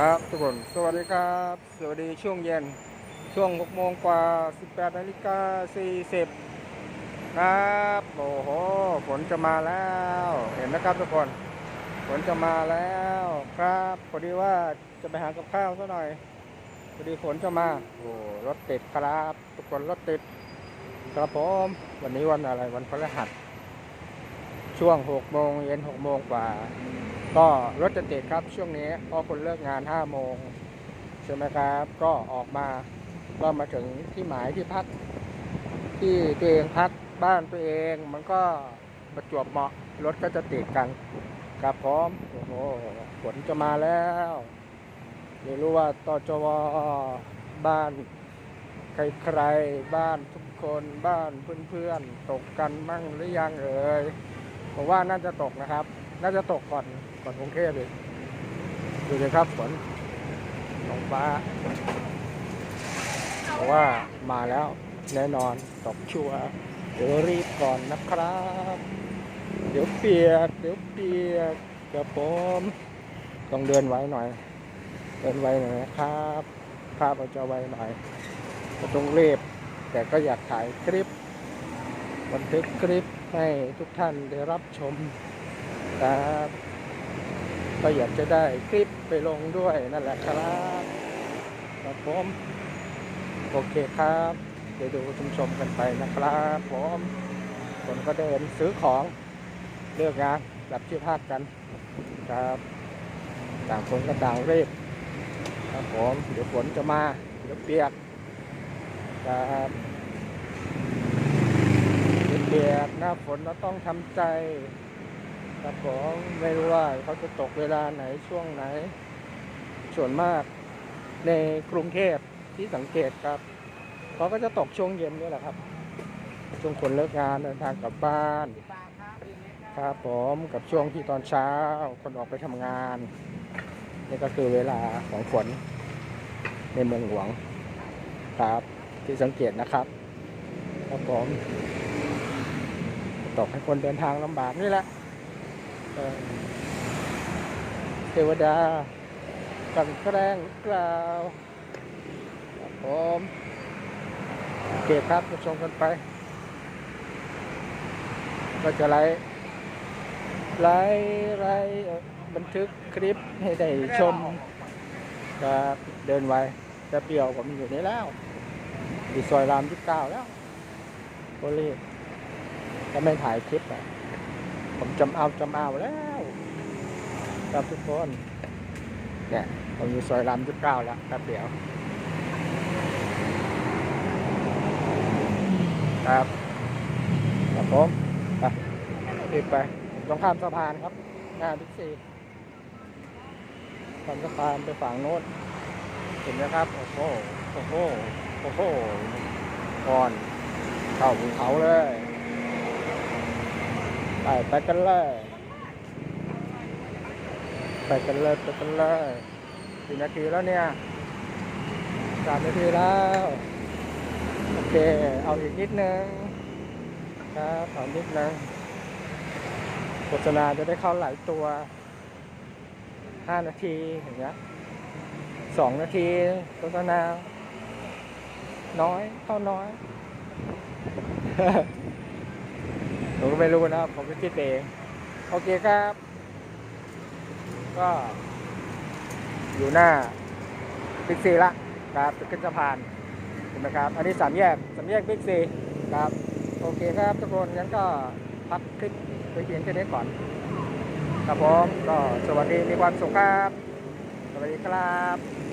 ครับทุกคนสวัสดีครับ สวัสดีช่วงเย็นช่วง6โมงกว่า 18นาฬิกา40ครับโอ้โหฝนจะมาแล้วเห็นนะครับทุกคนฝนจะมาแล้วครับพอดีว่าจะไปหากับข้าวซะหน่อยพอดีฝนจะมาโอ้รถติดครับ ทุกคนรถติดครับผมวันนี้วันอะไรวันพฤหัสช่วง6โมงเย็น6โมงกว่า ก็รถจะติดครับช่วงนี้เพราะคนเลิกงาน5โมงใช่ไหมครับ ก็ออกมาก็มาถึงที่หมายที่พัก ที่ตัวเองพักบ้านตัวเองมันก็ประจวบเหมาะรถก็จะติดกันครับพร้อมโอ้โหฝนจะมาแล้วไม่รู้ว่าตจวบ้าน ใครๆบ้านทุกคนบ้านเพื่อนๆตกกันมั่งหรือยังเอ่ยผมว่าน่าจะตกนะครับ น่าจะตกก่อนก่อนกรุงเทพเลยดูเลยครับฝนลงฟ้าเพราะว่ามาแล้วแน่นอนตกชัวร์เดี๋ยวรีบก่อนนะครับ เดี๋ยวเปียกเดี๋ยวเปียกกระผมต้องเดินไว้หน่อย เดินไว้หน่อยนะครับภาพเราจะไว้หน่อยก็ต้องรีบแต่ก็อยากถ่ายคลิป บันทึกคลิปให้ทุกท่านได้รับชม ครับ ก็อยากจะได้คลิปไปลงด้วยนั่นแหละครับครับผมโอเคครับ เดี๋ยวดูชมชมกันไปนะครับผมคนก็เดินซื้อของเลือกงานกลับที่พักกันครับต่างคนก็ต่างรีบครับผมเดี๋ยวฝนจะมาเดี๋ยวเปียกครับเดี๋ยวเปียกหน้าฝนเราต้องทำใจ ครับผมไม่รู้ว่าเขาจะตกเวลาไหนช่วงไหน ส่วนมากในกรุงเทพที่สังเกตครับเขาก็จะตกช่วงเย็นนี่แหละครับ ช่วงคนเลิกงานเดินทางกลับบ้าน ครับผมกับช่วงที่ตอนเช้า คนออกไปทำงาน นี่ก็คือเวลาของฝนในเมืองหลวงครับที่สังเกตนะครับครับผมตกให้คนเดินทางลำบากนี่แหละ เทวดากันแกล้งกล่าวครับผมโอเคครับมาชมกันไป ก็จะไล่ไล่ไล่บันทึกคลิปให้ได้ชมครับเดินไวจะเปรียวผมอยู่นี่แล้วอยู่ซอยรามยี่สิบเก้าแล้วโอรีบก็ไม่ถ่ายคลิปอะ ผมจำเอาจำเอาแล้วครับทุกคนเนี่ยผมอยู่ซอยรามยี่เก้าแล้วแป๊บเดียว ครับครับผมไปรีบไปต้องข้ามสะพานครับหน้าบิ๊กซีข้ามสะพานไปฝั่งโน้นเห็นไหมครับ โอ้โหโอ้โหโอ้โหก่อน เข้าภูเขาเลย ไปไปกันเลยไปกันเลยไปกันเลยกี่นาทีแล้วเนี่ยสามนาทีแล้ว โอเค เอาอีกนิดนึงครับเอานิดนึงโฆษณาจะได้เข้าหลายตัวห้านาทีอย่างเงี้ยสองนาทีโฆษณาน้อย เข้าน้อย ผมก็ไม่รู้นะครับผมก็คิดเองโอเคครับ ก็ อยู่หน้าบิ๊กซีละครับขึ้นสะพานเห็นไหมครับ อันนี้สามแยกสามแยกบิ๊กซีครับ โอเคครับทุกคนงั้นก็พักคลิปไปเพียงแค่นี้ก่อนครับผมก็สวัสดีมีความสุขครับ สวัสดีครับ